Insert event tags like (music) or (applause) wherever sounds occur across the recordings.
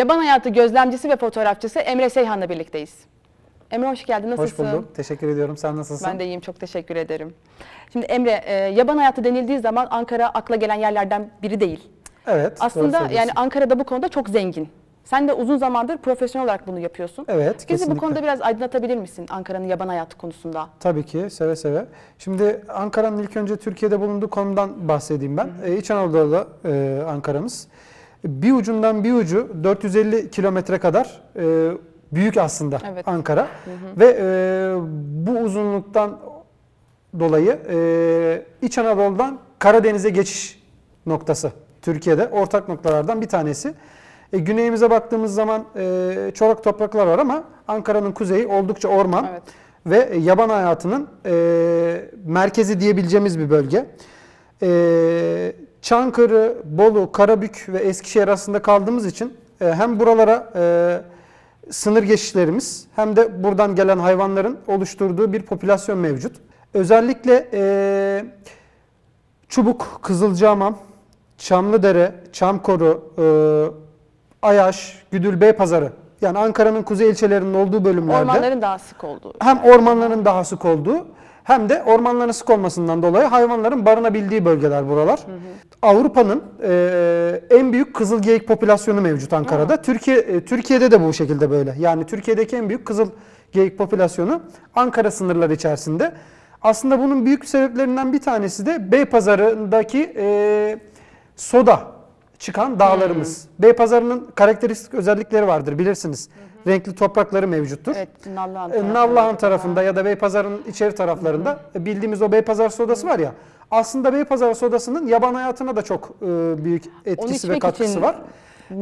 Yaban Hayatı gözlemcisi ve fotoğrafçısı Emre Seyhan'la birlikteyiz. Emre hoş geldin. Nasılsın? Hoş bulduk. Teşekkür ediyorum. Sen nasılsın? Ben de iyiyim. Çok teşekkür ederim. Şimdi Emre, e, yaban hayatı denildiği zaman Ankara akla gelen yerlerden biri değil. Evet. Aslında yani Ankara'da bu konuda çok zengin. Sen de uzun zamandır profesyonel olarak bunu yapıyorsun. Evet, Bizi kesinlikle. bu konuda biraz aydınlatabilir misin Ankara'nın yaban hayatı konusunda? Tabii ki seve seve. Şimdi Ankara'nın ilk önce Türkiye'de bulunduğu konumdan bahsedeyim ben. Ee, İç Anadolu'da e, Ankara'mız. Bir ucundan bir ucu 450 kilometre kadar e, büyük aslında Evet. Ankara. Ve e, bu uzunluktan dolayı e, İç Anadolu'dan Karadeniz'e geçiş noktası Türkiye'de ortak noktalardan bir tanesi. E, güneyimize baktığımız zaman e, çorak topraklar var ama Ankara'nın kuzeyi oldukça orman Evet. ve yaban hayatının e, merkezi diyebileceğimiz bir bölge. E, Çankırı, Bolu, Karabük ve Eskişehir arasında kaldığımız için e, hem buralara e, sınır geçişlerimiz hem de buradan gelen hayvanların oluşturduğu bir popülasyon mevcut. Özellikle e, Çubuk, Kızılcahamam, Çamlıdere, Çamkoru, Ayaş, Güdül, Beypazarı yani Ankara'nın kuzey ilçelerinin olduğu bölümlerde Ormanların daha sık olduğu. hem ormanların daha sık olduğu hem de ormanların sık olmasından dolayı hayvanların barınabildiği bölgeler buralar. Avrupa'nın e, en büyük kızıl geyik popülasyonu mevcut Ankara'da. Türkiye e, Türkiye'de de bu şekilde böyle. Yani Türkiye'deki en büyük kızıl geyik popülasyonu Ankara sınırları içerisinde. Aslında bunun büyük sebeplerinden bir tanesi de Beypazarı'ndaki e, soda çıkan dağlarımız. Beypazarı'nın karakteristik özellikleri vardır bilirsiniz. Renkli toprakları mevcuttur. Evet, E, tarafı. Nallıhan tarafında ya da Beypazarı'nın içeri taraflarında e, bildiğimiz o Beypazar sodası var ya. Aslında Beypazar sodasının yaban hayatına da çok e, büyük etkisi ve katkısı için- var.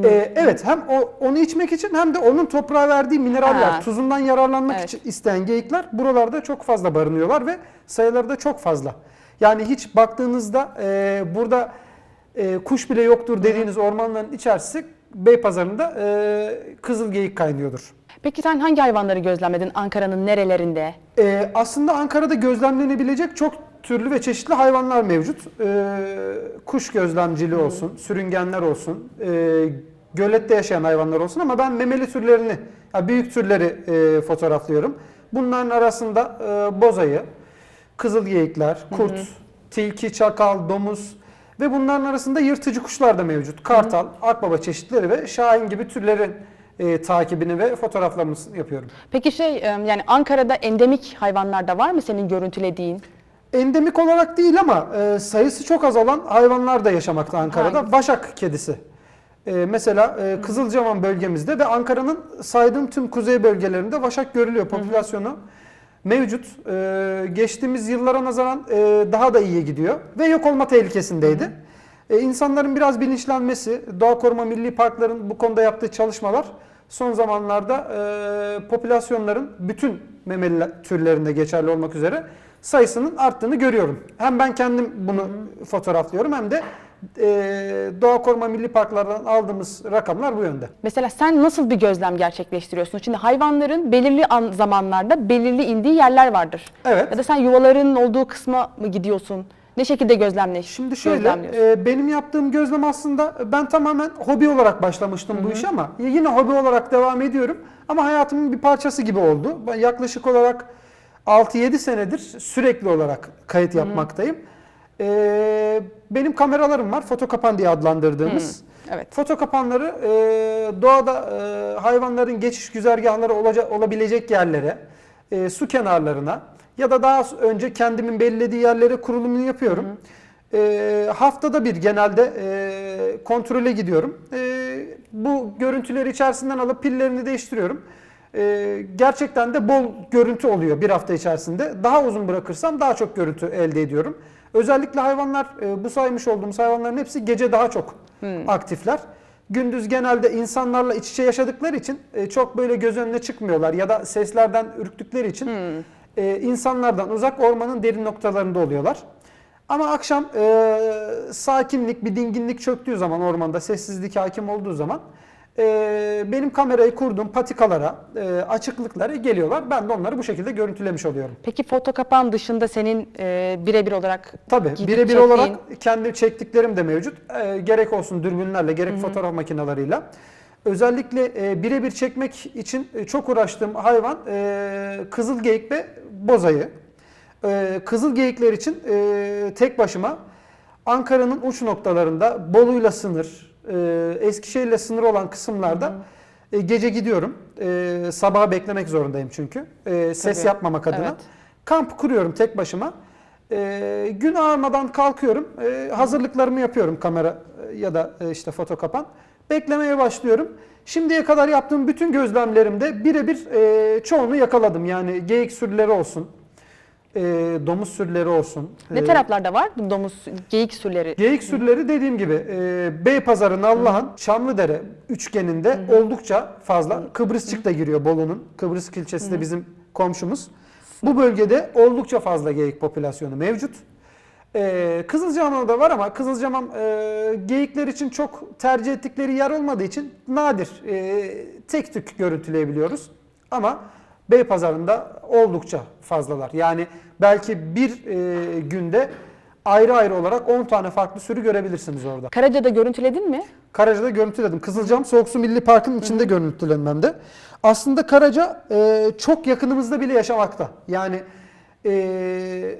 E, evet hem o, onu içmek için hem de onun toprağa verdiği mineraller, Ha. tuzundan yararlanmak Evet. için isteyen geyikler buralarda çok fazla barınıyorlar ve sayıları da çok fazla. Yani hiç baktığınızda e, burada e, kuş bile yoktur dediğiniz ormanların içerisi Beypazarı'nda e, kızıl geyik kaynıyordur. Peki sen hangi hayvanları gözlemledin Ankara'nın nerelerinde? Ee, aslında Ankara'da gözlemlenebilecek çok türlü ve çeşitli hayvanlar mevcut. Ee, kuş gözlemciliği olsun, sürüngenler olsun, e, gölette yaşayan hayvanlar olsun ama ben memeli türlerini, ya büyük türleri e, fotoğraflıyorum. Bunların arasında e, bozayı, kızılgeyikler, kurt, tilki, çakal, domuz ve bunların arasında yırtıcı kuşlar da mevcut. Kartal, akbaba çeşitleri ve şahin gibi türlerin e, takibini ve fotoğraflamasını yapıyorum. Peki şey e, yani Ankara'da endemik hayvanlar da var mı senin görüntülediğin? Endemik olarak değil ama e, sayısı çok az olan hayvanlar da yaşamakta Ankara'da. Hangisi? Başak kedisi. E, mesela e, Kızılcahamam bölgemizde ve Ankara'nın saydığım tüm kuzey bölgelerinde vaşak görülüyor. Popülasyonu mevcut. E, geçtiğimiz yıllara nazaran e, daha da iyiye gidiyor ve yok olma tehlikesindeydi. E, insanların biraz bilinçlenmesi, Doğa Koruma Milli Parkların bu konuda yaptığı çalışmalar son zamanlarda e, popülasyonların bütün memeli türlerinde geçerli olmak üzere sayısının arttığını görüyorum. Hem ben kendim bunu fotoğraflıyorum hem de e, Doğa Koruma Milli Parklardan aldığımız rakamlar bu yönde. Mesela sen nasıl bir gözlem gerçekleştiriyorsun? Şimdi hayvanların belirli an zamanlarda belirli indiği yerler vardır. Evet. Ya da sen yuvalarının olduğu kısma mı gidiyorsun? Ne şekilde gözlemle? Şimdi şöyle e, benim yaptığım gözlem aslında ben tamamen hobi olarak başlamıştım bu işe ama yine hobi olarak devam ediyorum. Ama hayatımın bir parçası gibi oldu. Ben yaklaşık olarak 6-7 senedir sürekli olarak kayıt yapmaktayım. E, benim kameralarım var. Foto kapan diye adlandırdığımız. Evet. Foto kapanları e, doğada e, hayvanların geçiş güzergahları olaca- olabilecek yerlere, e, su kenarlarına ya da daha önce kendimin belirlediği yerlere kurulumunu yapıyorum. E, haftada bir genelde e, kontrole gidiyorum. E, bu görüntüleri içerisinden alıp pillerini değiştiriyorum. E, gerçekten de bol görüntü oluyor bir hafta içerisinde. Daha uzun bırakırsam daha çok görüntü elde ediyorum. Özellikle hayvanlar, e, bu saymış olduğumuz hayvanların hepsi gece daha çok aktifler. Gündüz genelde insanlarla iç içe yaşadıkları için e, çok böyle göz önüne çıkmıyorlar ya da seslerden ürktükleri için e, insanlardan uzak ormanın derin noktalarında oluyorlar. Ama akşam e, sakinlik, bir dinginlik çöktüğü zaman ormanda sessizlik hakim olduğu zaman e, benim kamerayı kurduğum patikalara, e, açıklıklara geliyorlar. Ben de onları bu şekilde görüntülemiş oluyorum. Peki foto kapan dışında senin e, birebir olarak Tabii gidip birebir çektiğin- olarak kendi çektiklerim de mevcut. Ee, gerek olsun dürbünlerle gerek fotoğraf makineleriyle. Özellikle e, birebir çekmek için e, çok uğraştığım hayvan e, kızıl geyik ve bozayı. E, kızıl geyikler için e, tek başıma Ankara'nın uç noktalarında Bolu'yla sınır, e, Eskişehir'le sınır olan kısımlarda e, gece gidiyorum. E, sabaha beklemek zorundayım çünkü. E, ses Tabii. yapmamak adına. Evet. Kamp kuruyorum tek başıma. E, gün ağarmadan kalkıyorum. E, hazırlıklarımı yapıyorum kamera e, ya da e, işte foto kapan. Beklemeye başlıyorum. Şimdiye kadar yaptığım bütün gözlemlerimde birebir e, çoğunu yakaladım. Yani geyik sürüleri olsun, e, domuz sürüleri olsun. Ne e, taraflarda var bu domuz, geyik sürüleri? Geyik sürüleri dediğim gibi e, Beypazarı, Nallıhan, Çamlıdere üçgeninde oldukça fazla. Kıbrısçık da giriyor Bolu'nun. Kıbrıs ilçesi de bizim komşumuz. Bu bölgede oldukça fazla geyik popülasyonu mevcut. E, Kızılcahamam'da da var ama Kızılcahamam e, geyikler için çok tercih ettikleri yer olmadığı için nadir e, tek tük görüntüleyebiliyoruz. Ama Beypazarı'nda oldukça fazlalar. Yani belki bir e, günde ayrı ayrı olarak 10 tane farklı sürü görebilirsiniz orada. Karaca'da görüntüledin mi? Karaca'da görüntüledim. Kızılcam Soğuksu Milli Parkı'nın içinde görüntülenmemde. Aslında Karaca e, çok yakınımızda bile yaşamakta. Yani e,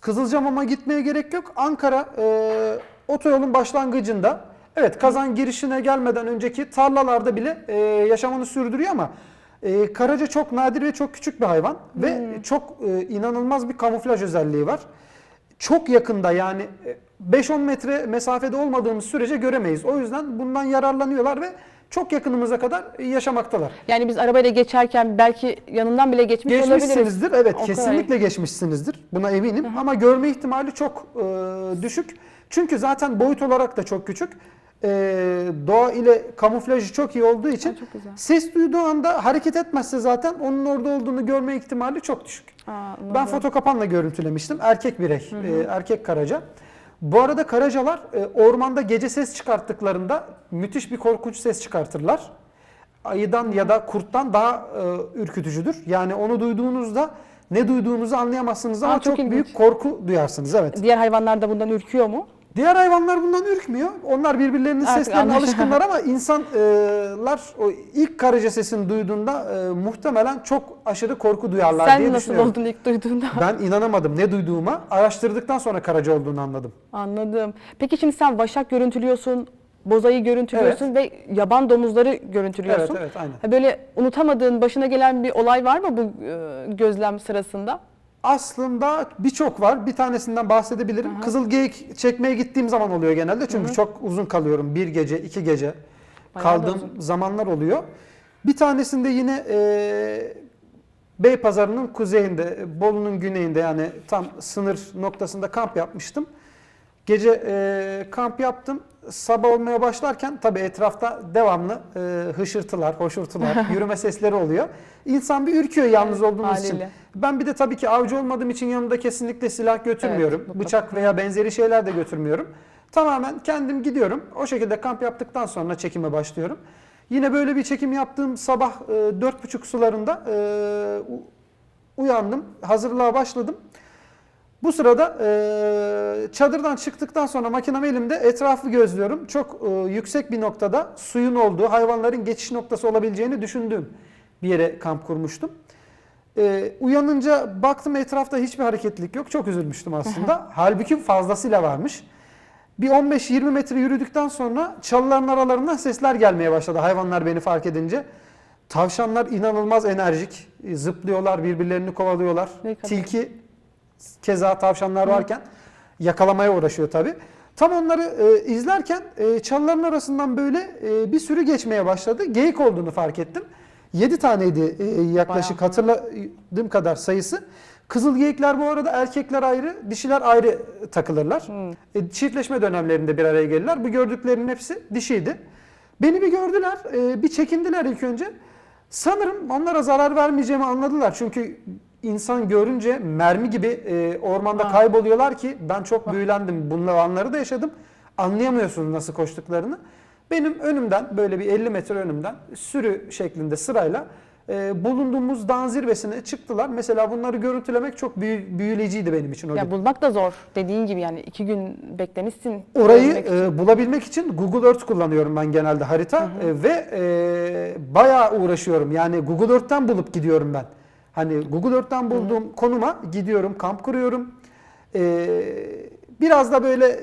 Kızılcamam'a gitmeye gerek yok. Ankara e, otoyolun başlangıcında evet kazan girişine gelmeden önceki tarlalarda bile e, yaşamını sürdürüyor ama e, Karaca çok nadir ve çok küçük bir hayvan ve çok e, inanılmaz bir kamuflaj özelliği var. Çok yakında yani e, 5-10 metre mesafede olmadığımız sürece göremeyiz. O yüzden bundan yararlanıyorlar ve çok yakınımıza kadar yaşamaktalar. Yani biz arabayla geçerken belki yanından bile geçmiş olabiliriz. Geçmişsinizdir. Evet O kadar. kesinlikle geçmişsinizdir. Buna eminim. Ama görme ihtimali çok e, düşük. Çünkü zaten boyut olarak da çok küçük. E, doğa ile kamuflajı çok iyi olduğu için çok güzel. ses duyduğu anda hareket etmezse zaten onun orada olduğunu görme ihtimali çok düşük. Aa, anladım. Ben foto kapanla görüntülemiştim. Erkek birey, e, erkek karaca. Bu arada karacalar e, ormanda gece ses çıkarttıklarında müthiş bir korkunç ses çıkartırlar. Ayıdan ya da kurttan daha e, ürkütücüdür. Yani onu duyduğunuzda ne duyduğunuzu anlayamazsınız ama Aa, çok çok, ilginç. büyük korku duyarsınız. Evet. Diğer hayvanlar da bundan ürküyor mu? Diğer hayvanlar bundan ürkmüyor. Onlar birbirlerinin Artık seslerine alışkınlar (laughs) ama insanlar o ilk karaca sesini duyduğunda e, muhtemelen çok aşırı korku duyarlar diye Sen nasıl düşünüyorum. oldun ilk duyduğunda? (laughs) Ben inanamadım ne duyduğuma. Araştırdıktan sonra karaca olduğunu anladım. Anladım. Peki şimdi sen vaşak görüntülüyorsun, bozayı görüntülüyorsun ve yaban domuzları görüntülüyorsun. Evet evet aynen. Ha, Böyle unutamadığın, başına gelen bir olay var mı bu e, gözlem sırasında? Aslında birçok var. Bir tanesinden bahsedebilirim. Kızıl geyik çekmeye gittiğim zaman oluyor genelde. Çünkü çok uzun kalıyorum. Bir gece, iki gece Bayağı kaldığım zamanlar oluyor. Bir tanesinde yine e, Beypazarı'nın kuzeyinde, Bolu'nun güneyinde yani tam sınır noktasında kamp yapmıştım. Gece e, kamp yaptım. Sabah olmaya başlarken tabii etrafta devamlı e, hışırtılar, hoşurtular, (laughs) yürüme sesleri oluyor. İnsan bir ürküyor yalnız Evet, olduğumuz için. haliyle. Ben bir de tabii ki avcı olmadığım için yanımda kesinlikle silah götürmüyorum. mutlaka. Bıçak veya benzeri şeyler de götürmüyorum. Tamamen kendim gidiyorum. O şekilde kamp yaptıktan sonra çekime başlıyorum. Yine böyle bir çekim yaptığım sabah e, 4.30 sularında e, uyandım. Hazırlığa başladım. Bu sırada e, çadırdan çıktıktan sonra makinem elimde etrafı gözlüyorum. Çok e, yüksek bir noktada suyun olduğu, hayvanların geçiş noktası olabileceğini düşündüğüm bir yere kamp kurmuştum. E, uyanınca baktım etrafta hiçbir hareketlilik yok. Çok üzülmüştüm aslında. Halbuki fazlasıyla varmış. Bir 15-20 metre yürüdükten sonra çalıların aralarından sesler gelmeye başladı hayvanlar beni fark edince. Tavşanlar inanılmaz enerjik. e, Zıplıyorlar, birbirlerini kovalıyorlar. Tilki keza tavşanlar varken yakalamaya uğraşıyor tabi. Tam onları e, izlerken e, çalıların arasından böyle e, bir sürü geçmeye başladı. Geyik olduğunu fark ettim. 7 taneydi e, yaklaşık Bayağı. hatırladığım kadar sayısı. Kızıl geyikler bu arada erkekler ayrı, dişiler ayrı takılırlar. E, çiftleşme dönemlerinde bir araya gelirler. Bu gördüklerinin hepsi dişiydi. Beni bir gördüler, e, bir çekindiler ilk önce. Sanırım onlara zarar vermeyeceğimi anladılar. Çünkü insan görünce mermi gibi e, ormanda Ha. kayboluyorlar ki ben çok büyülendim. Bunları anları da yaşadım. Anlayamıyorsunuz nasıl koştuklarını. Benim önümden böyle bir 50 metre önümden sürü şeklinde sırayla e, bulunduğumuz dağın zirvesine çıktılar. Mesela bunları görüntülemek çok büyü- büyüleyiciydi benim için o Ya gün. bulmak da zor. Dediğin gibi yani iki gün beklemişsin. Orayı için. e, bulabilmek için Google Earth kullanıyorum ben genelde harita E, ve e, bayağı uğraşıyorum. Yani Google Earth'ten bulup gidiyorum ben. Hani Google Earth'ten bulduğum konuma gidiyorum, kamp kuruyorum. E, biraz da böyle e,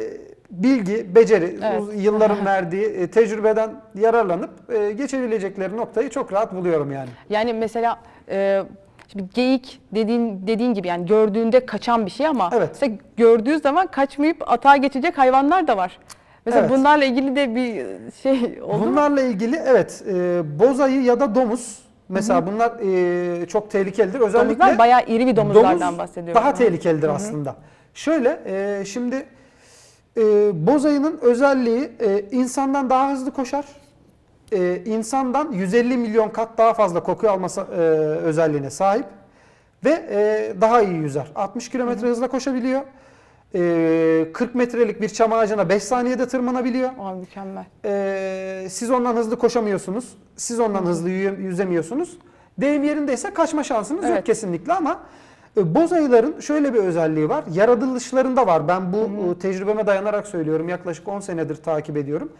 bilgi, beceri, Evet. yılların verdiği e, tecrübeden yararlanıp e, geçebilecekleri noktayı çok rahat buluyorum yani. Yani mesela e, şimdi geyik dediğin dediğin gibi yani gördüğünde kaçan bir şey ama Evet. mesela gördüğü zaman kaçmayıp atağa geçecek hayvanlar da var. Mesela Evet. bunlarla ilgili de bir şey oldu mu? Bunlarla ilgili evet e, bozayı ya da domuz mesela bunlar e, çok tehlikelidir. Özellikle Domuzlar bayağı iri bir domuzlardan domuz bahsediyorum. daha tehlikelidir aslında. Şöyle e, şimdi e, bozayının özelliği e, insandan daha hızlı koşar. E, insandan 150 milyon kat daha fazla koku alması e, özelliğine sahip ve e, daha iyi yüzer. 60 kilometre hızla koşabiliyor. E, 40 metrelik bir çam ağacına 5 saniyede tırmanabiliyor. Aa, mükemmel. Ee, siz ondan hızlı koşamıyorsunuz. Siz ondan hızlı yüze- yüzemiyorsunuz. Deyim yerindeyse kaçma şansınız yok Evet. kesinlikle ama e, boz ayıların şöyle bir özelliği var. Yaratılışlarında var. Ben bu e, tecrübeme dayanarak söylüyorum. Yaklaşık 10 senedir takip ediyorum.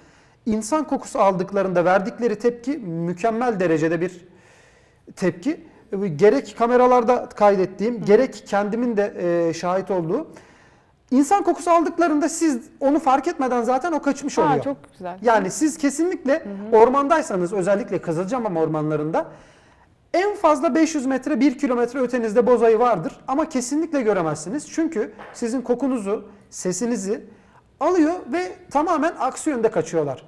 İnsan kokusu aldıklarında verdikleri tepki mükemmel derecede bir tepki. E, Gerek kameralarda kaydettiğim, gerek kendimin de e, şahit olduğu. İnsan kokusu aldıklarında siz onu fark etmeden zaten o kaçmış oluyor. Aa, çok güzel. Yani siz kesinlikle ormandaysanız özellikle Kızılcahamam ormanlarında en fazla 500 metre 1 kilometre ötenizde bozayı vardır ama kesinlikle göremezsiniz. Çünkü sizin kokunuzu, sesinizi alıyor ve tamamen aksi yönde kaçıyorlar.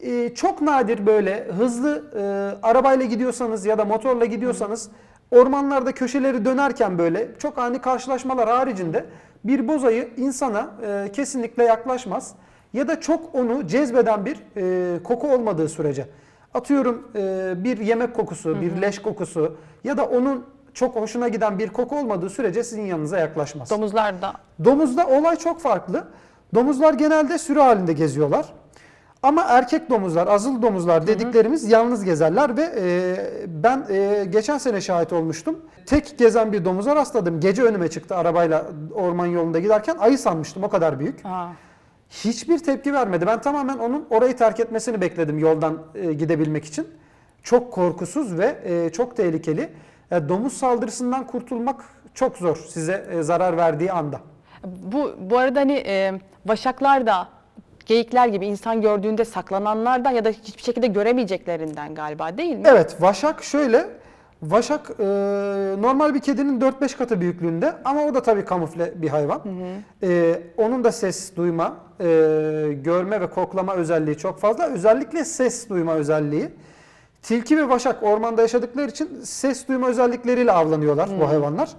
Ee, çok nadir böyle hızlı e, arabayla gidiyorsanız ya da motorla gidiyorsanız ormanlarda köşeleri dönerken böyle çok ani karşılaşmalar haricinde bir bozayı insana e, kesinlikle yaklaşmaz ya da çok onu cezbeden bir e, koku olmadığı sürece. Atıyorum e, bir yemek kokusu, bir leş kokusu ya da onun çok hoşuna giden bir koku olmadığı sürece sizin yanınıza yaklaşmaz. Domuzlar da Domuzda olay çok farklı. Domuzlar genelde sürü halinde geziyorlar. Ama erkek domuzlar, azıl domuzlar dediklerimiz yalnız gezerler ve e, ben e, geçen sene şahit olmuştum. Tek gezen bir domuza rastladım. Gece önüme çıktı arabayla orman yolunda giderken ayı sanmıştım o kadar büyük. Aa, Hiçbir tepki vermedi. Ben tamamen onun orayı terk etmesini bekledim yoldan e, gidebilmek için. Çok korkusuz ve e, çok tehlikeli. E, domuz saldırısından kurtulmak çok zor size e, zarar verdiği anda. bu bu arada hani e, vaşaklar da geyikler gibi insan gördüğünde saklananlardan ya da hiçbir şekilde göremeyeceklerinden galiba değil mi? Evet, vaşak şöyle. Vaşak e, normal bir kedinin 4-5 katı büyüklüğünde ama o da tabii kamufle bir hayvan. E, onun da ses duyma, e, görme ve koklama özelliği çok fazla. Özellikle ses duyma özelliği. Tilki ve vaşak ormanda yaşadıkları için ses duyma özellikleriyle avlanıyorlar bu hayvanlar.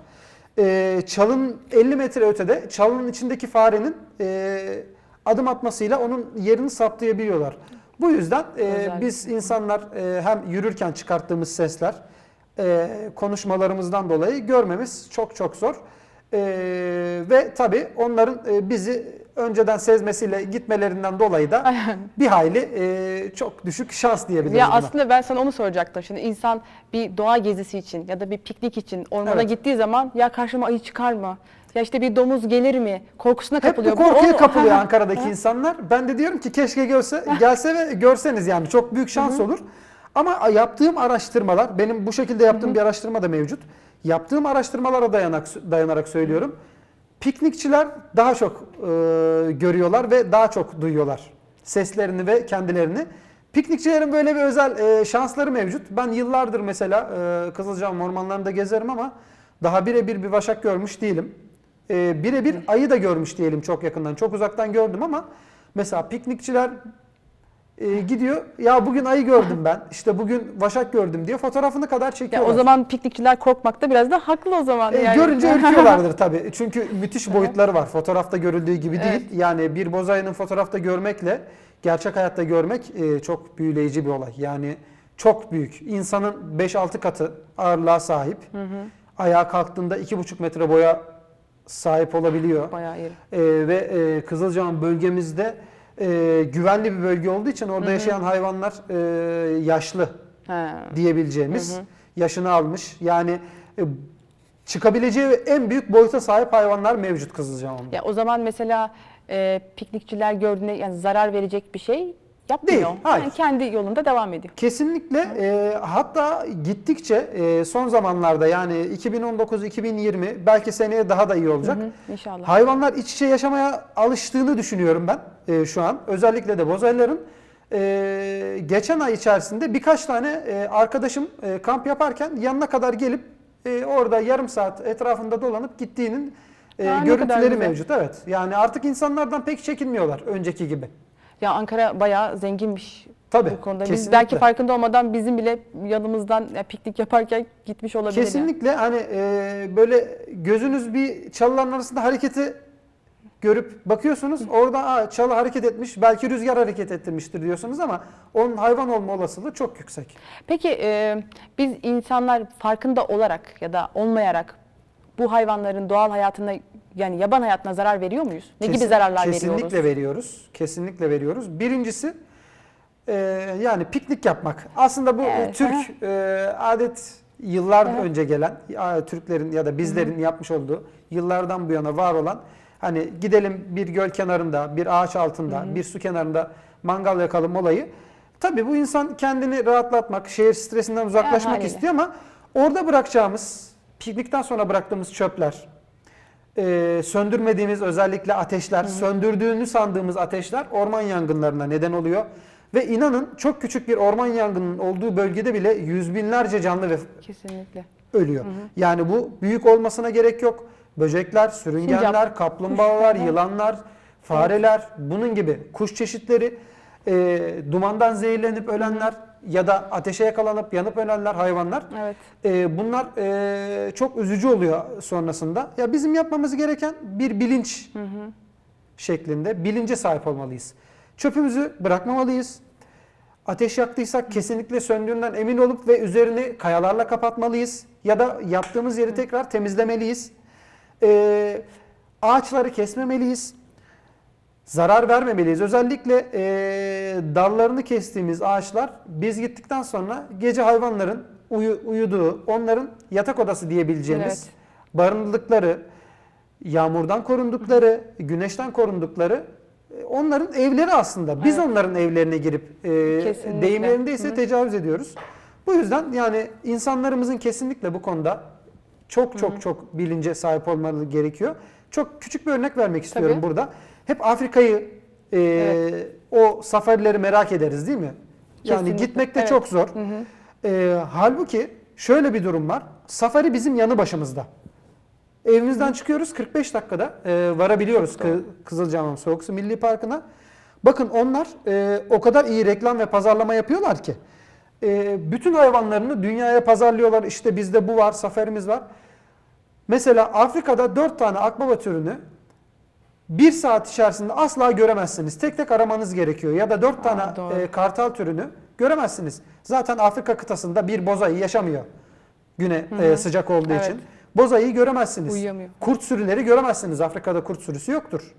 E, çalın 50 metre ötede çalının içindeki farenin e, adım atmasıyla onun yerini saptayabiliyorlar. Bu yüzden e, biz insanlar e, hem yürürken çıkarttığımız sesler e, konuşmalarımızdan dolayı görmemiz çok çok zor. E, ve tabii onların e, bizi önceden sezmesiyle gitmelerinden dolayı da bir hayli e, çok düşük şans diyebiliriz. Ya buna. aslında ben sana onu soracaktım. Şimdi insan bir doğa gezisi için ya da bir piknik için ormana Evet. gittiği zaman ya karşıma ayı çıkar mı? Ya işte bir domuz gelir mi? Korkusuna Hep kapılıyor. bu korkuya onu- kapılıyor (laughs) Ankara'daki insanlar. Ben de diyorum ki keşke görse, gelse ve görseniz yani çok büyük şans olur. Ama yaptığım araştırmalar, benim bu şekilde yaptığım bir araştırma da mevcut. Yaptığım araştırmalara dayanak, dayanarak söylüyorum. Piknikçiler daha çok e, görüyorlar ve daha çok duyuyorlar seslerini ve kendilerini. Piknikçilerin böyle bir özel e, şansları mevcut. Ben yıllardır mesela e, Kızılcahamam ormanlarında gezerim ama daha birebir bir vaşak görmüş değilim. E, birebir ayı da görmüş diyelim çok yakından. Çok uzaktan gördüm ama mesela piknikçiler e, gidiyor. Ya bugün ayı gördüm ben. İşte bugün vaşak gördüm diye fotoğrafını kadar Ya çekiyorlar. o zaman piknikçiler korkmakta biraz da haklı o zaman. E, yani. Görünce (laughs) ürküyorlardır tabii. Çünkü müthiş boyutları var. Fotoğrafta görüldüğü gibi Evet. değil. Yani bir bozayının fotoğrafta görmekle gerçek hayatta görmek e, çok büyüleyici bir olay. Yani çok büyük. İnsanın 5-6 katı ağırlığa sahip. Ayağa kalktığında 2,5 metre boya sahip olabiliyor. Bayağı iri. E, ve e, Kızılcahamam bölgemizde e, güvenli bir bölge olduğu için orada yaşayan hayvanlar e, yaşlı He. diyebileceğimiz yaşını almış. Yani e, çıkabileceği en büyük boyuta sahip hayvanlar mevcut Kızılcahamam'da. Ya o zaman mesela e, piknikçiler gördüğünde yani zarar verecek bir şey yapmıyor. Değil, hayır. Yani kendi yolunda devam ediyor. Kesinlikle e, hatta gittikçe e, son zamanlarda yani 2019-2020 belki seneye daha da iyi olacak. İnşallah. Hayvanlar iç içe yaşamaya alıştığını düşünüyorum ben e, şu an. Özellikle de bozayların. E, geçen ay içerisinde birkaç tane e, arkadaşım e, kamp yaparken yanına kadar gelip e, orada yarım saat etrafında dolanıp gittiğinin e, görüntüleri mevcut. Evet. Yani artık insanlardan pek çekinmiyorlar önceki gibi. Ya Ankara bayağı zenginmiş Tabii, bu konuda. Biz belki farkında olmadan bizim bile yanımızdan ya, piknik yaparken gitmiş olabilir. yani. Kesinlikle hani e, böyle gözünüz bir çalıların arasında hareketi görüp bakıyorsunuz orada Aa, çalı hareket etmiş belki rüzgar hareket ettirmiştir diyorsunuz ama onun hayvan olma olasılığı çok yüksek. Peki e, biz insanlar farkında olarak ya da olmayarak bu hayvanların doğal hayatına yani yaban hayatına zarar veriyor muyuz? Ne gibi Kesin- zararlar kesinlikle veriyoruz? veriyoruz. Kesinlikle veriyoruz. Birincisi e, yani piknik yapmak. Aslında bu Evet, Türk e, adet yıllar Evet. önce gelen Türklerin ya da bizlerin yapmış olduğu yıllardan bu yana var olan hani gidelim bir göl kenarında, bir ağaç altında, bir su kenarında mangal yakalım olayı. Tabii bu insan kendini rahatlatmak, şehir stresinden uzaklaşmak haliyle. istiyor ama orada bırakacağımız, piknikten sonra bıraktığımız çöpler, e, söndürmediğimiz özellikle ateşler, söndürdüğünü sandığımız ateşler orman yangınlarına neden oluyor. Ve inanın çok küçük bir orman yangının olduğu bölgede bile yüz binlerce canlı ve Kesinlikle. ölüyor. Yani bu büyük olmasına gerek yok. Böcekler, sürüngenler, Sincap, kaplumbağalar, (laughs) yılanlar, fareler, bunun gibi kuş çeşitleri, e, dumandan zehirlenip ölenler ya da ateşe yakalanıp yanıp ölenler hayvanlar. Evet. E, bunlar e, çok üzücü oluyor sonrasında. Ya bizim yapmamız gereken bir bilinç şeklinde bilince sahip olmalıyız. Çöpümüzü bırakmamalıyız. Ateş yaktıysak kesinlikle söndüğünden emin olup ve üzerini kayalarla kapatmalıyız. Ya da yaptığımız yeri tekrar temizlemeliyiz. Ee, ağaçları kesmemeliyiz. Zarar vermemeliyiz. Özellikle ee, dallarını kestiğimiz ağaçlar biz gittikten sonra gece hayvanların uyu- uyuduğu, onların yatak odası diyebileceğimiz Evet. barındıkları, yağmurdan korundukları, güneşten korundukları e, onların evleri aslında. Biz Evet. onların evlerine girip e, Kesinlikle. deyimlerinde ise Hı. tecavüz ediyoruz. Bu yüzden yani insanlarımızın kesinlikle bu konuda çok çok çok bilince sahip olmaları gerekiyor. Çok küçük bir örnek vermek istiyorum Tabii. burada. Hep Afrika'yı e, Evet. o safarileri merak ederiz değil mi? Yani Kesinlikle. gitmek de Evet. çok zor. Hı hı. E, halbuki şöyle bir durum var. Safari bizim yanı başımızda. Evimizden çıkıyoruz 45 dakikada e, varabiliyoruz Kı- Kızılcahamam Soğuk Su Milli Parkı'na. Bakın onlar e, o kadar iyi reklam ve pazarlama yapıyorlar ki. E, bütün hayvanlarını dünyaya pazarlıyorlar. İşte bizde bu var, safarimiz var. Mesela Afrika'da 4 tane akbaba türünü bir saat içerisinde asla göremezsiniz. Tek tek aramanız gerekiyor. Ya da 4 Aa, tane doğru. e, kartal türünü göremezsiniz. Zaten Afrika kıtasında bir bozayı yaşamıyor. Güne e, sıcak olduğu Evet. için. Bozayı göremezsiniz. Uyuyamıyor. Kurt sürüleri göremezsiniz. Afrika'da kurt sürüsü yoktur.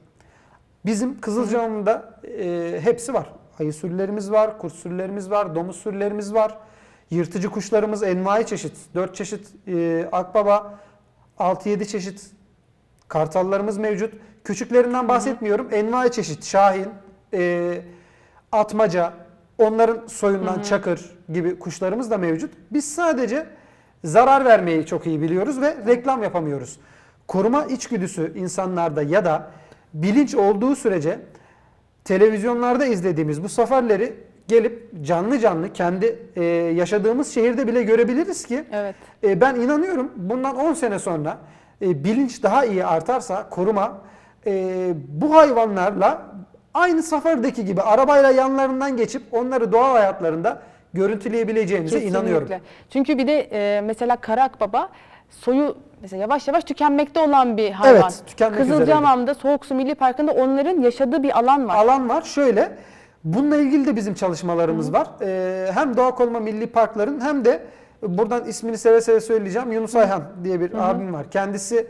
Bizim Kızılcahamam'da e, hepsi var. Ayı sürülerimiz var, kurt sürülerimiz var, domuz sürülerimiz var. Yırtıcı kuşlarımız envai çeşit. 4 çeşit e, akbaba, 6-7 çeşit kartallarımız mevcut. Küçüklerinden bahsetmiyorum. Envai çeşit şahin, e, atmaca, onların soyundan çakır gibi kuşlarımız da mevcut. Biz sadece zarar vermeyi çok iyi biliyoruz ve reklam yapamıyoruz. Koruma içgüdüsü insanlarda ya da bilinç olduğu sürece televizyonlarda izlediğimiz bu safarileri gelip canlı canlı kendi e, yaşadığımız şehirde bile görebiliriz ki Evet. e, ben inanıyorum bundan 10 sene sonra e, bilinç daha iyi artarsa koruma e, bu hayvanlarla aynı safardaki gibi arabayla yanlarından geçip onları doğal hayatlarında görüntüleyebileceğimize inanıyorum. Çünkü bir de e, mesela kara akbaba soyu mesela yavaş yavaş tükenmekte olan bir hayvan. Evet, tükenmek. Kızılcahamam'da Soğuk Su Milli Parkı'nda onların yaşadığı bir alan var. Alan var şöyle. Bununla ilgili de bizim çalışmalarımız var. Ee, hem Doğa Koruma Milli Parkların hem de buradan ismini seve seve söyleyeceğim. Yunus Ayhan diye bir abim var. Kendisi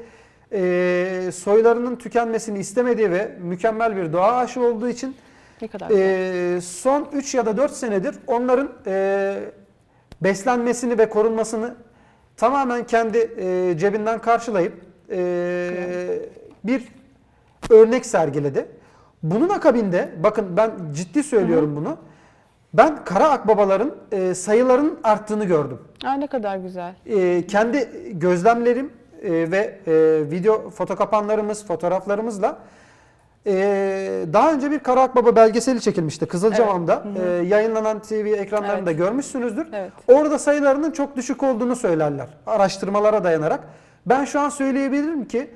e, soylarının tükenmesini istemediği ve mükemmel bir doğa aşığı olduğu için Ne kadar e, son 3 ya da 4 senedir onların e, beslenmesini ve korunmasını tamamen kendi e, cebinden karşılayıp e, bir örnek sergiledi. Bunun akabinde bakın ben ciddi söylüyorum bunu. Ben kara akbabaların e, sayılarının arttığını gördüm. Aa, ne kadar güzel. E, kendi gözlemlerim e, ve e, video foto kapanlarımız, fotoğraflarımızla e, daha önce bir Kara Akbaba belgeseli çekilmişti Kızılcamam'da. E, yayınlanan TV ekranlarında Evet. görmüşsünüzdür. Evet. Orada sayılarının çok düşük olduğunu söylerler araştırmalara dayanarak. Ben şu an söyleyebilirim ki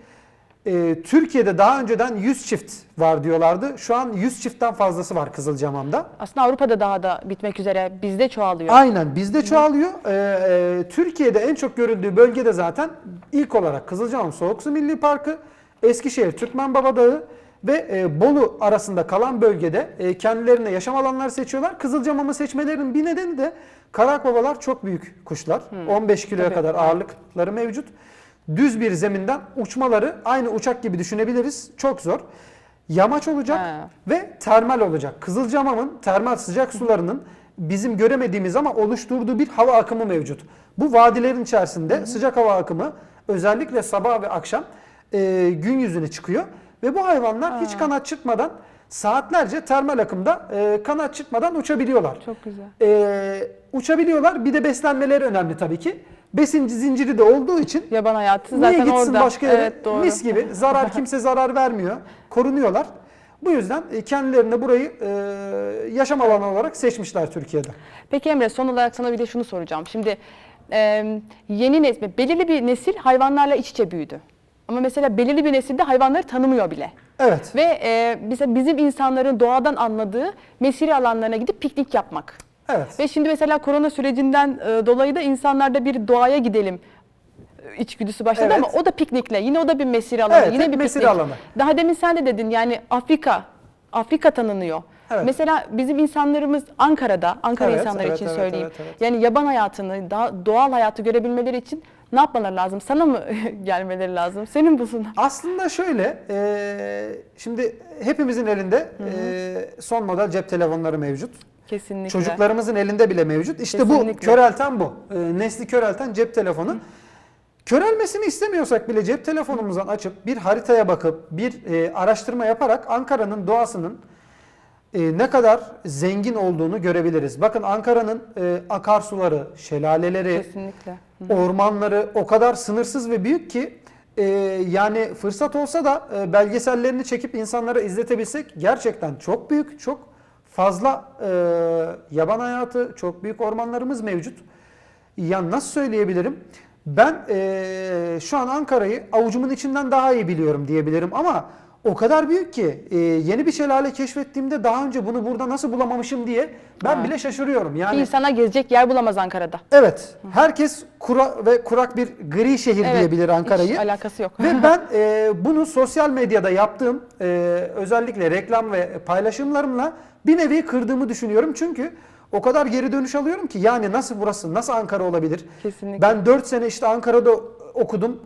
e, Türkiye'de daha önceden 100 çift var diyorlardı. Şu an 100 çiftten fazlası var Kızılcamam'da. Aslında Avrupa'da daha da bitmek üzere bizde çoğalıyor. Aynen bizde çoğalıyor. Ee, e, Türkiye'de en çok görüldüğü bölgede zaten ilk olarak Kızılcahamam Soğuk Su Milli Parkı, Eskişehir Türkmen Baba Dağı ve e, Bolu arasında kalan bölgede e, kendilerine yaşam alanları seçiyorlar. Kızılcamam'ı seçmelerinin bir nedeni de karakbabalar çok büyük kuşlar. 15 kiloya Tabii. kadar ağırlıkları mevcut. Düz bir zeminden uçmaları aynı uçak gibi düşünebiliriz. Çok zor. Yamaç olacak Ha. ve termal olacak. Kızılcamam'ın termal sıcak sularının bizim göremediğimiz ama oluşturduğu bir hava akımı mevcut. Bu vadilerin içerisinde sıcak hava akımı özellikle sabah ve akşam e, gün yüzüne çıkıyor ve bu hayvanlar hiç kanat çırpmadan saatlerce termal akımda e, kanat çırpmadan uçabiliyorlar. Çok güzel. E, uçabiliyorlar. Bir de beslenmeleri önemli tabii ki. Besin zinciri de olduğu için Yaban hayatı Niye zaten gitsin orada. başka yere? Evet doğru. Mis gibi. Zarar (laughs) kimse zarar vermiyor. Korunuyorlar. Bu yüzden e, kendilerine burayı e, yaşam alanı olarak seçmişler Türkiye'de. Peki Emre son olarak sana bir de şunu soracağım. Şimdi e, yeni nesil, belirli bir nesil hayvanlarla iç içe büyüdü. Ama mesela belirli bir nesil de hayvanları tanımıyor bile. Evet. Ve e, mesela bizim insanların doğadan anladığı mesire alanlarına gidip piknik yapmak. Evet. Ve şimdi mesela korona sürecinden e, dolayı da insanlarda bir doğaya gidelim e, içgüdüsü başladı Evet. ama o da piknikle. Yine o da bir mesire alanı. Evet, yine bir mesire piknik. alanı. Daha demin sen de dedin yani Afrika Afrika tanınıyor. Evet. Mesela bizim insanlarımız Ankara'da, Ankara Evet, insanları evet, için evet, söyleyeyim. evet, evet. Yani yaban hayatını, daha doğal hayatı görebilmeleri için ne yapmaları lazım? Sana mı (laughs) gelmeleri lazım? Senin bulsun. Aslında şöyle, e, şimdi hepimizin elinde e, son model cep telefonları mevcut. Kesinlikle. Çocuklarımızın elinde bile mevcut. İşte bu Kesinlikle. körelten bu. E, nesli körelten cep telefonu. Körelmesini istemiyorsak bile cep telefonumuzdan açıp bir haritaya bakıp bir e, araştırma yaparak Ankara'nın doğasının e, ne kadar zengin olduğunu görebiliriz. Bakın Ankara'nın e, akarsuları, şelaleleri, Kesinlikle. ormanları o kadar sınırsız ve büyük ki e, yani fırsat olsa da e, belgesellerini çekip insanlara izletebilsek gerçekten çok büyük, çok fazla e, yaban hayatı, çok büyük ormanlarımız mevcut. Ya nasıl söyleyebilirim? Ben e, şu an Ankara'yı avucumun içinden daha iyi biliyorum diyebilirim ama o kadar büyük ki e, yeni bir şelale keşfettiğimde daha önce bunu burada nasıl bulamamışım diye ben Ha. bile şaşırıyorum. Yani insana gezecek yer bulamaz Ankara'da. Evet. Herkes kura ve kurak bir gri şehir Evet, diyebilir Ankara'yı. Hiç alakası yok. Ve ben (laughs) e, bunu sosyal medyada yaptığım e, özellikle reklam ve paylaşımlarımla bir nevi kırdığımı düşünüyorum. Çünkü o kadar geri dönüş alıyorum ki yani nasıl burası, nasıl Ankara olabilir? Kesinlikle. Ben 4 sene işte Ankara'da okudum.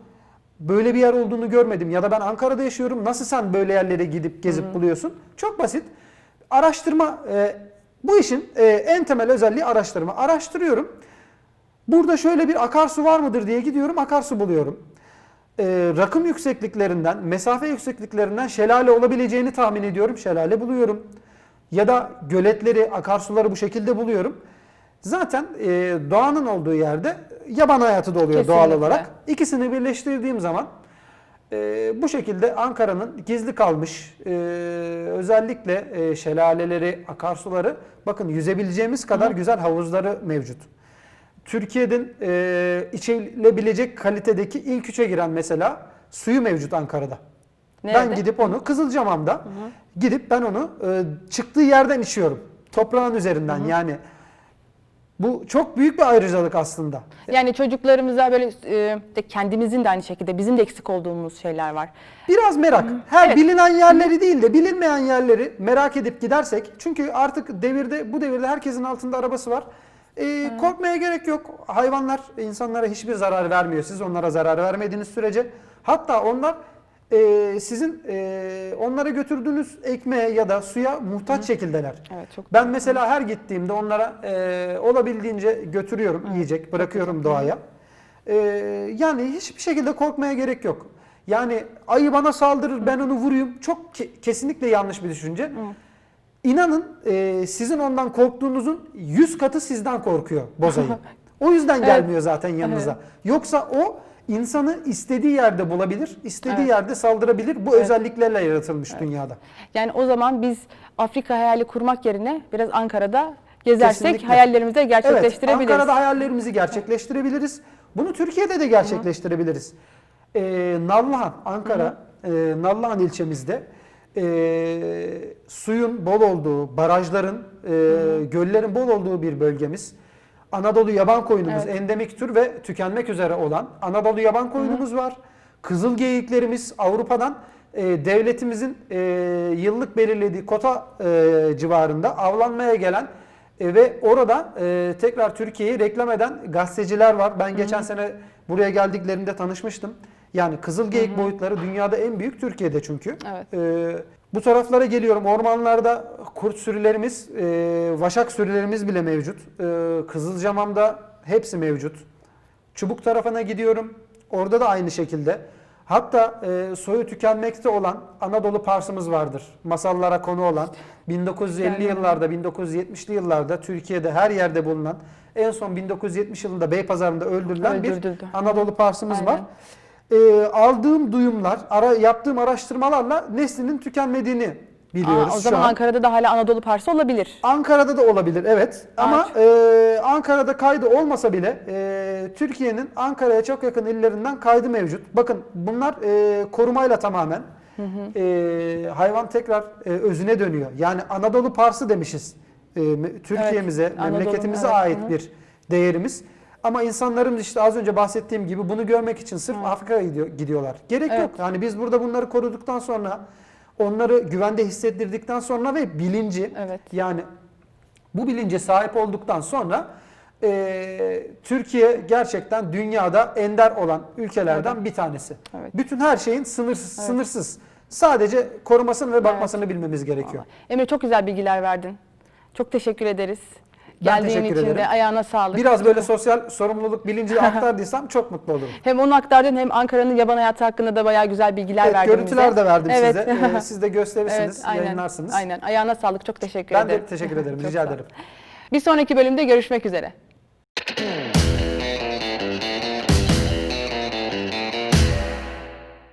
Böyle bir yer olduğunu görmedim. Ya da ben Ankara'da yaşıyorum. Nasıl sen böyle yerlere gidip gezip buluyorsun? Çok basit. Araştırma, e, bu işin e, en temel özelliği araştırma. Araştırıyorum. Burada şöyle bir akarsu var mıdır diye gidiyorum, akarsu buluyorum. Ee, rakım yüksekliklerinden, mesafe yüksekliklerinden şelale olabileceğini tahmin ediyorum, şelale buluyorum. Ya da göletleri, akarsuları bu şekilde buluyorum. Zaten e, doğanın olduğu yerde yaban hayatı da oluyor doğal Kesinlikle. olarak. İkisini birleştirdiğim zaman e, bu şekilde Ankara'nın gizli kalmış e, özellikle e, şelaleleri, akarsuları bakın yüzebileceğimiz kadar güzel havuzları mevcut. Türkiye'nin e, içilebilecek kalitedeki ilk üçe giren mesela suyu mevcut Ankara'da. Ben Nerede? gidip onu Kızılcamam'da gidip ben onu e, çıktığı yerden içiyorum. Toprağın üzerinden yani. Bu çok büyük bir ayrıcalık aslında. Yani çocuklarımıza böyle e, kendimizin de aynı şekilde bizim de eksik olduğumuz şeyler var. Biraz merak. Her Evet. bilinen yerleri değil de bilinmeyen yerleri merak edip gidersek. Çünkü artık devirde bu devirde herkesin altında arabası var. Ee, korkmaya gerek yok. Hayvanlar insanlara hiçbir zarar vermiyor. Siz onlara zarar vermediğiniz sürece. Hatta onlar e, sizin e, onlara götürdüğünüz ekmeğe ya da suya muhtaç şekildeler. Evet çok Ben mesela her gittiğimde onlara e, olabildiğince götürüyorum yiyecek, bırakıyorum doğaya. E, yani hiçbir şekilde korkmaya gerek yok. Yani ayı bana saldırır ben onu vurayım çok ke- kesinlikle yanlış bir düşünce. İnanın e, sizin ondan korktuğunuzun 100 katı sizden korkuyor bozayı. (laughs) O yüzden Evet. gelmiyor zaten yanınıza. Evet. Yoksa o insanı istediği yerde bulabilir, istediği Evet. yerde saldırabilir. Bu Evet. özelliklerle yaratılmış dünyada. Yani o zaman biz Afrika hayali kurmak yerine biraz Ankara'da gezersek Kesinlikle. hayallerimizi de Evet, gerçekleştirebiliriz. Ankara'da hayallerimizi gerçekleştirebiliriz. Bunu Türkiye'de de gerçekleştirebiliriz. Ee, Nallıhan, Ankara, e, Nallıhan ilçemizde e, suyun bol olduğu, barajların, e, göllerin bol olduğu bir bölgemiz. Anadolu yaban koyunumuz Evet. endemik tür ve tükenmek üzere olan Anadolu yaban koyunumuz var. Kızıl geyiklerimiz Avrupa'dan e, devletimizin e, yıllık belirlediği kota e, civarında avlanmaya gelen e, ve orada e, tekrar Türkiye'yi reklam eden gazeteciler var. Ben geçen sene buraya geldiklerinde tanışmıştım. Yani kızıl geyik boyutları dünyada en büyük Türkiye'de çünkü. Evet. E, bu taraflara geliyorum. Ormanlarda kurt sürülerimiz, e, vaşak sürülerimiz bile mevcut. E, Kızılcamam'da hepsi mevcut. Çubuk tarafına gidiyorum. Orada da aynı şekilde. Hatta e, soyu tükenmekte olan Anadolu Parsımız vardır. Masallara konu olan 1950 Yani. yıllarda, 1970'li yıllarda Türkiye'de her yerde bulunan en son 1970 yılında Beypazarı'nda öldürülen bir Öldürüldü. Anadolu Parsımız Aynen. var. E, aldığım duyumlar, ara, yaptığım araştırmalarla neslinin tükenmediğini biliyoruz Aa, o şu zaman an. Ankara'da da hala Anadolu Parsı olabilir. Ankara'da da olabilir evet. Ama e, Ankara'da kaydı olmasa bile e, Türkiye'nin Ankara'ya çok yakın illerinden kaydı mevcut. Bakın bunlar e, korumayla tamamen e, hayvan tekrar e, özüne dönüyor. Yani Anadolu Parsı demişiz e, Türkiye'mize, Evet, memleketimize evet, ait hı hı. bir değerimiz. Ama insanlarımız işte az önce bahsettiğim gibi bunu görmek için sırf Afrika'ya gidiyor, gidiyorlar. Gerek Evet. yok. Yani biz burada bunları koruduktan sonra onları güvende hissettirdikten sonra ve bilinci Evet. yani bu bilince sahip olduktan sonra e, Türkiye gerçekten dünyada ender olan ülkelerden bir tanesi. Evet. Bütün her şeyin sınırsız, sınırsız. Sadece korumasını ve bakmasını bilmemiz gerekiyor. Emre çok güzel bilgiler verdin. Çok teşekkür ederiz. Ben Geldiğin teşekkür için de ederim. ayağına sağlık. Biraz böyle sosyal sorumluluk bilinci (laughs) aktardıysam çok mutlu olurum. Hem onu aktardın hem Ankara'nın yaban hayatı hakkında da bayağı güzel bilgiler Evet, verdin görüntüler bize. de verdim Evet. size. Ee, siz de gösterirsiniz, (laughs) aynen, yayınlarsınız. Aynen. Ayağına sağlık. Çok teşekkür Ben ederim. de teşekkür ederim. (laughs) Çok Rica sağ ol. ederim. Bir sonraki bölümde görüşmek üzere.